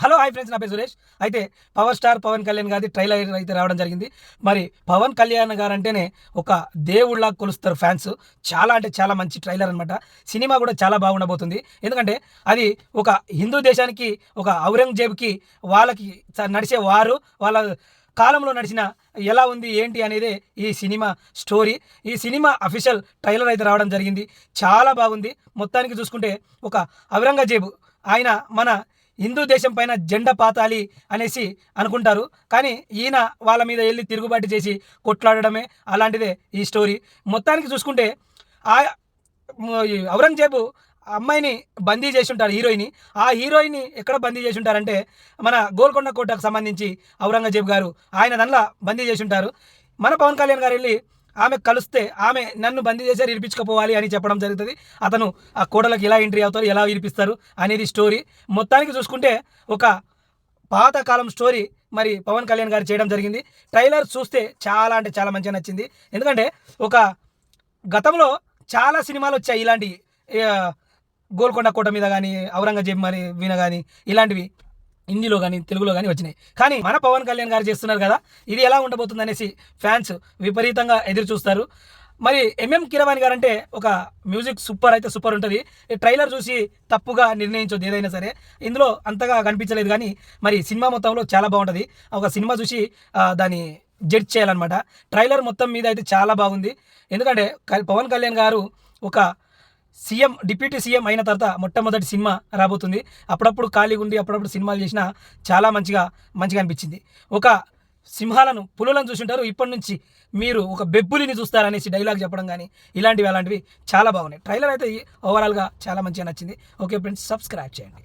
Hello hi friends నా పేరు సురేష్. అయితే పవర్ స్టార్ పవన్ కళ్యాణ్ గారి ట్రైలర్ అయితే రావడం జరిగింది. మరి పవన్ కళ్యాణ్ గారు అంటేనే ఒక దేవుళ్ళ కొలుస్తారు ఫ్యాన్స్. చాలా అంటే చాలా మంచి ట్రైలర్ అనమాట సినిమా కూడా చాలా బాగుండబోతుంది. ఎందుకంటే అది ఒక హిందూ దేశానికి ఒక ఔరంగజేబ్కి వాళ్ళకి నడిచే వారు వాళ్ళ కాలంలో నడిచిన ఎలా ఉంది ఏంటి అనేది ఈ సినిమా స్టోరీ. ఈ సినిమా అఫీషియల్ ట్రైలర్ అయితే రావడం జరిగింది. చాలా బాగుంది. మొత్తానికి చూసుకుంటే ఒక ఔరంగజేబు ఆయన మన హిందూ దేశం పైన జెండా పాతాలి అనేసి అనుకుంటారు. కానీ ఈయన వాళ్ళ మీద వెళ్ళి తిరుగుబాటు చేసి కొట్లాడడమే అలాంటిదే ఈ స్టోరీ. మొత్తానికి చూసుకుంటే ఆ ఔరంగజేబు అమ్మాయిని బందీ చేసి ఉంటారు హీరోయిన్. ఆ హీరోయిన్ ఎక్కడ బందీ చేసి ఉంటారంటే మన గోల్కొండ కోటకు సంబంధించి ఔరంగజేబు గారు. ఆయన దానిలో బందీ చేసి ఉంటారు మన పవన్ కళ్యాణ్ గారు వెళ్ళి ఆమె కలిస్తే ఆమె నన్ను బందీ చేశారు ఇరిపించుకోపోవాలి అని చెప్పడం జరుగుతుంది. అతను ఆ కోడలకు ఎలా ఎంట్రీ అవుతారు ఎలా ఇరిపిస్తారు అనేది స్టోరీ మొత్తానికి చూసుకుంటే ఒక పాతకాలం స్టోరీ మరి పవన్ కళ్యాణ్ గారు చేయడం జరిగింది. ట్రైలర్ చూస్తే చాలా అంటే చాలా మంచిగా నచ్చింది. ఎందుకంటే ఒక గతంలో చాలా సినిమాలు వచ్చాయి ఇలాంటి గోల్కొండ కోట మీద కానీ ఔరంగజేబ్ మరి వీణ కానీ ఇలాంటివి. హిందీలో కానీ తెలుగులో కానీ వచ్చినాయి. కానీ మన పవన్ కళ్యాణ్ గారు చేస్తున్నారు కదా ఇది ఎలా ఉండబోతుంది అనేసి ఫ్యాన్స్ విపరీతంగా ఎదురు చూస్తారు. మరి ఎంఎం కిరవాణి గారు అంటే ఒక మ్యూజిక్ సూపర్ అయితే సూపర్ ఉంటుంది. ఈ ట్రైలర్ చూసి తప్పుగా నిర్ణయించొద్దు ఏదైనా సరే. ఇందులో అంతగా కనిపించలేదు కానీ మరి సినిమా మొత్తంలో చాలా బాగుంటుంది. ఒక సినిమా చూసి దాని దాన్ని జడ్జ్ చేయాలన్నమాట. ట్రైలర్ మొత్తం మీద అయితే చాలా బాగుంది. ఎందుకంటే పవన్ కళ్యాణ్ గారు ఒక సీఎం డిప్యూటీ సీఎం అయిన తర్వాత మొట్టమొదటి సినిమా రాబోతుంది. అప్పుడప్పుడు ఖాళీగా ఉండి అప్పుడప్పుడు సినిమాలు చేసినా చాలా మంచిగా మంచిగా అనిపించింది. ఒక సింహాలను పులులను చూసింటారు. ఇప్పటి నుంచి మీరు ఒక బెబ్బులిని చూస్తారనేసి డైలాగ్ చెప్పడం కానీ ఇలాంటివి అలాంటివి చాలా బాగున్నాయి. ట్రైలర్ అయితే ఓవరాల్గా చాలా మంచిగా నచ్చింది. ఓకే ఫ్రెండ్స్ సబ్స్క్రైబ్ చేయండి.